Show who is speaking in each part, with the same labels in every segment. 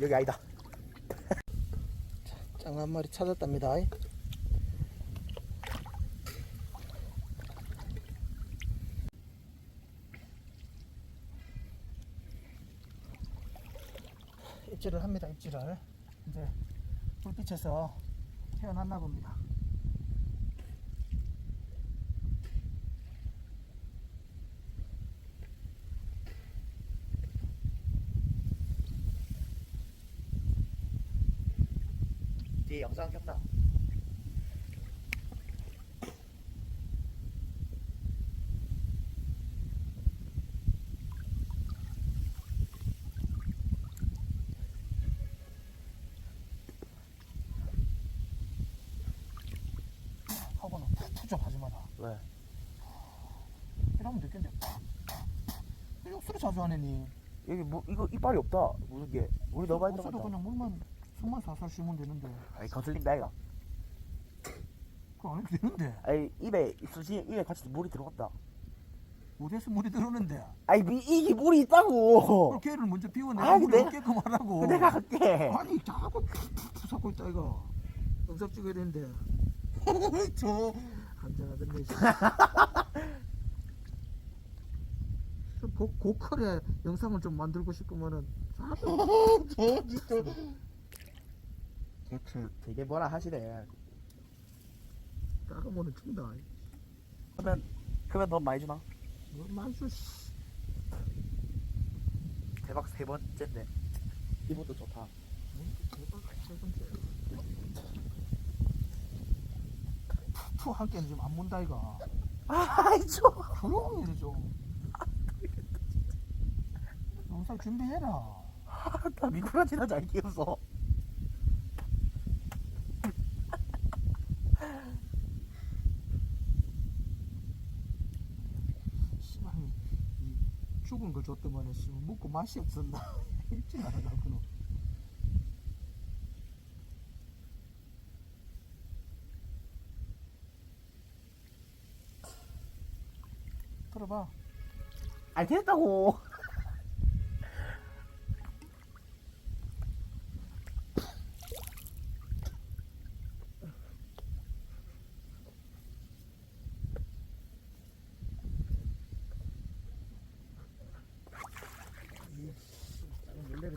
Speaker 1: 여기 아니다. 짱한 마리 찾았답니다. 입질을 합니다. 입질을 이제 불빛에서 태어났나 봅니다. 뒤에 영상 켰다. 하고는 푸푸 좀 하지 마라.
Speaker 2: 왜?
Speaker 1: 이러면 됐겠는데. 이거 술을 자주 안 했니?
Speaker 2: 여기 뭐 이거 이빨이 없다. 무슨 게? 우리 너가 했던
Speaker 1: 없어도
Speaker 2: 거 같다.
Speaker 1: 그냥 물만 숨만 살살 쉬면 되는데.
Speaker 2: 아니 거슬린다 이가.
Speaker 1: 그거 안 해도 되는데.
Speaker 2: 아니 입에 수지 입에 같이 물이 들어갔다.
Speaker 1: 어디에서 물이 들어오는데.
Speaker 2: 아니 미, 이게 물이 있다고.
Speaker 1: 걔를 먼저 비워내고
Speaker 2: 아니,
Speaker 1: 물을
Speaker 2: 내가-
Speaker 1: 깨끔 하라고.
Speaker 2: 그 내가 할게.
Speaker 1: 아니 자꾸 푸푸 잡고 있다 이거. 영상 찍어야 되는데. 저 한잔하던데. 고, 고퀄의 영상을 좀 만들고 싶으면은 자꾸 저 진짜
Speaker 2: 대체 되게 뭐라 하시네.
Speaker 1: 따가면은 준다.
Speaker 2: 그러면 그러면 너 많이 주나?
Speaker 1: 뭐 만수 씨.
Speaker 2: 대박 세 번째인데. 이것도 좋다.
Speaker 1: 대박 세 번째. 푸푸 한 개는 지금 안 문다 이가.
Speaker 2: 아이 좀.
Speaker 1: 조용히 해 좀. 영상 준비해라.
Speaker 2: 나 미꾸라지나 잘 키워서.
Speaker 1: 씨발 이 죽은 거 줬더만은 씨발 먹고 맛이 없었나. 알아가 그놈. 들어봐.
Speaker 2: 안 됐다고.
Speaker 1: 놀래라.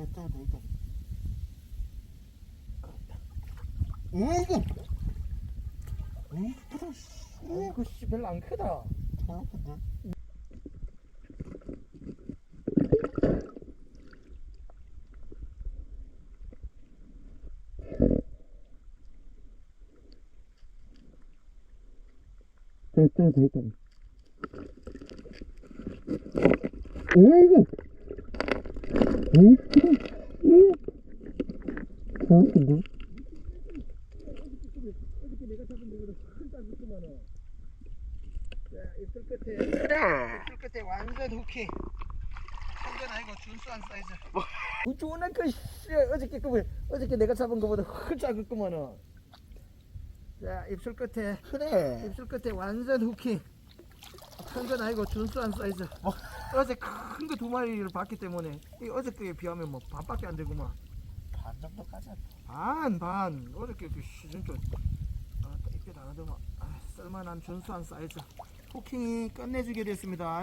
Speaker 1: 됐다 됐다. 어이구. 어이구.
Speaker 2: 이거 씨 별로 안 크다.
Speaker 1: 잘하던데. 됐다 됐다. 어이구. 잘하던데. 입술 완전 후키 한건 아니고 준수한 사이즈 우쭈나 그 씨, 어저께 그 어저께 내가 잡은 거보다 훨 작을구만은 자 입술 끝에
Speaker 2: 그래.
Speaker 1: 입술 끝에 완전 후키 한건 아니고 준수한 사이즈 어제 큰 거 두 마리를 봤기 때문에 이 어저께에 비하면 뭐 반밖에 안 되구만.
Speaker 2: 반 정도까지.
Speaker 1: 반 반. 어저께 그 시즌 좀 아, 이렇게 나가더만 아, 쓸만한 준수한 사이즈. 후킹이 끝내주게 됐습니다.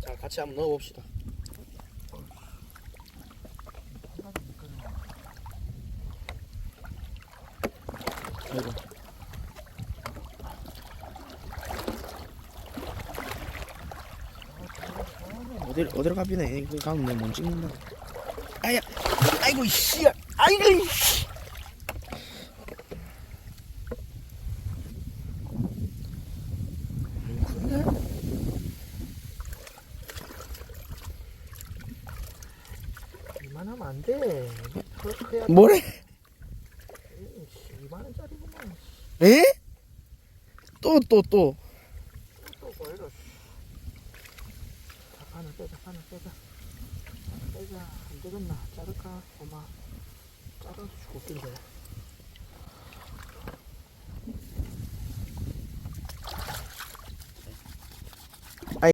Speaker 2: 자 같이 한번 넣어봅시다. 아이고. 어디 어디로 가비네? 그 가면 내못 찍는다.
Speaker 1: 아야, 아이고 씨, 아이고 씨. 이만하면 안 돼.
Speaker 2: 뭐래?
Speaker 1: 씨, 2만 원짜리구만.
Speaker 2: 에? 또 또 또.
Speaker 1: 또 뭐이러. 하나 빼자, 하나 빼자. 빼자, 안 되겠나? 자를까? 엄마, 자르서 죽을 텐데.